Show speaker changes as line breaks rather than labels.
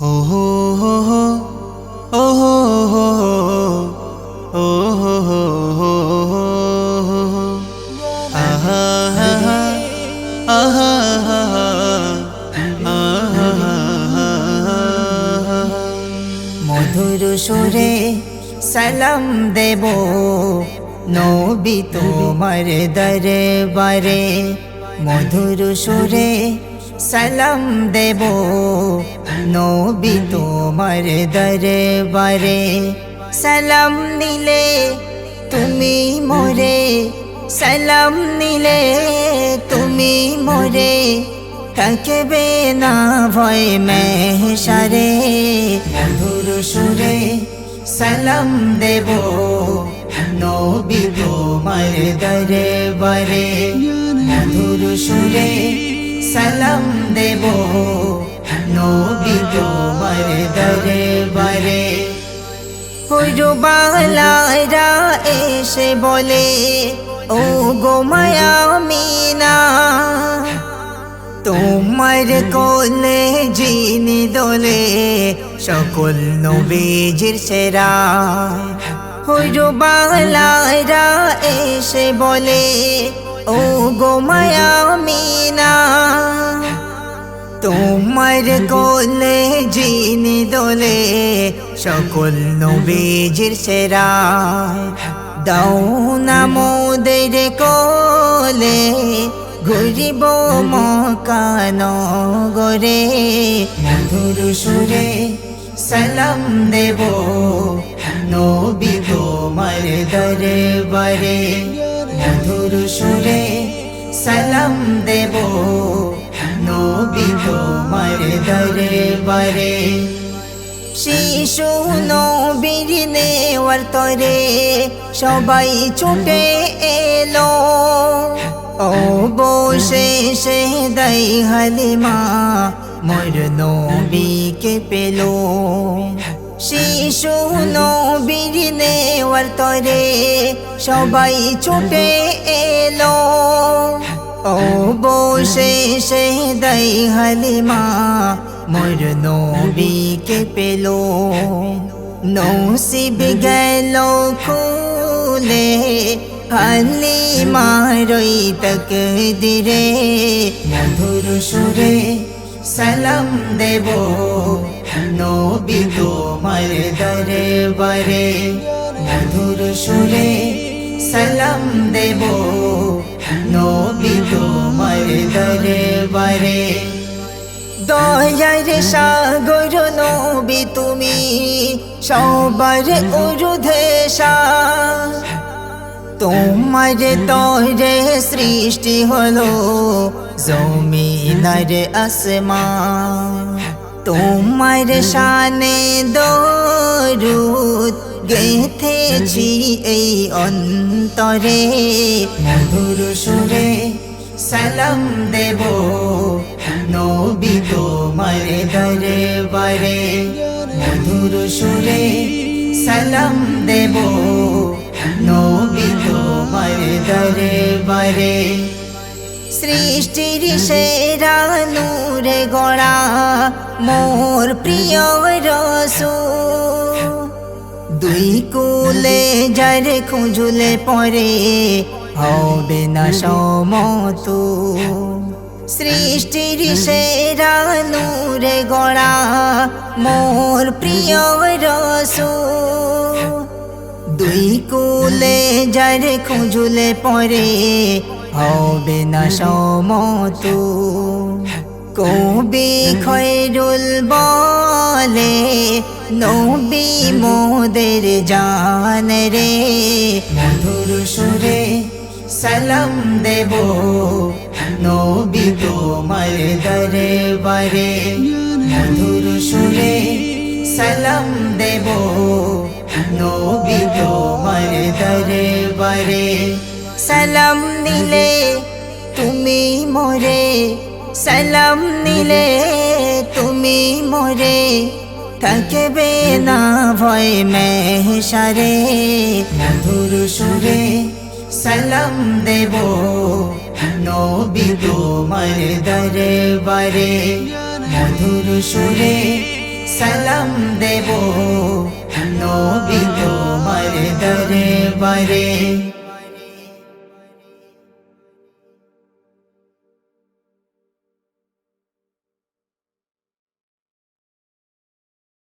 আহা আহা।
মধুর সুরে সালাম দেব নবী তোমার দরবারে। মধুর সুরে সালাম দেব নবী তোমার দরবারে। সালাম নিলে তুমি মোরে। সালাম নিলে তুমি মোরে। থাকবে না ভয় মেহসারে। মধুর সুরে সালাম দেব নবী তোমার দরবারে। মধুর সুরে সালাম দেব। নবী তোমার দরবারে। হুজুবালারা এসে বলে ও গো মায়া মিনা, তোমার কোলে জিনি দোলে সকল নবীজির সেরা। হুজুবালারা এসে বলে ও গো মায়া মিনা, তোমার কোলে জিনি দোলে সকল নবীজির সেরা। দাও না মোদের কোলে, ঘুরিব মকান গরে। মধুর সুরে সালাম দেব, নবী তোমার দরবারে। সুরে সালাম দেব। নবী তোমার দরবারে। শিশু নবীর নেওয়ার তরে সবাই ছুটে এলো। ও বসে সে দাই হালিমা মোর নবীকে পেল। শিশু নবীর তরে সবাই ছুটে এলো। ও বসে সে দাই হালিমা, মোর নবীকে পেল। নসিব গেল খুলে হালিমা রই তক দিরে মধুর সুরে সালাম দেব, নবী তোমার দরবারে। মধুর সুরে সালাম দেব। নবী তোমার দরবারে। দয়ার সাগর নবী তুমি সবার উরুধেশা তোমার তরে সৃষ্টি হলো জমিনার আসমা তোমার শানে দরুদ গেথেছি এই অন্তরে। মধুর সুরে সালাম দেব, নবী তোমার দরবারে। মধুর সুরে সালাম দেব, নবী তোমার দরবারে। সৃষ্টির সেরা নূরে গড়া, মোর প্রিয় রসু দুই কুলে যারে খুঁজলে পরে হবে না সমতু। সৃষ্টির সেরা নূরে গড়া মোর প্রিয় রসু দুই কুলে যারে খুঁজলে পরে হবে না সমতু। কবি খৈরুল বলে নবী মোদের জান রে মধুর সুরে সালাম দেব নবী তোমার দরবারে মধুর সুরে সালাম দেব নবী তোমার দরবারে সালাম নিলে তুমি মোরে সালাম নিলে তুমি মোরে থাকবে না ভয় মেহসারে। মধুর সুরে সালাম দেব নবী তোমার দরবারে। মধুর সুরে সালাম দেব নবী তোমার দরবারে।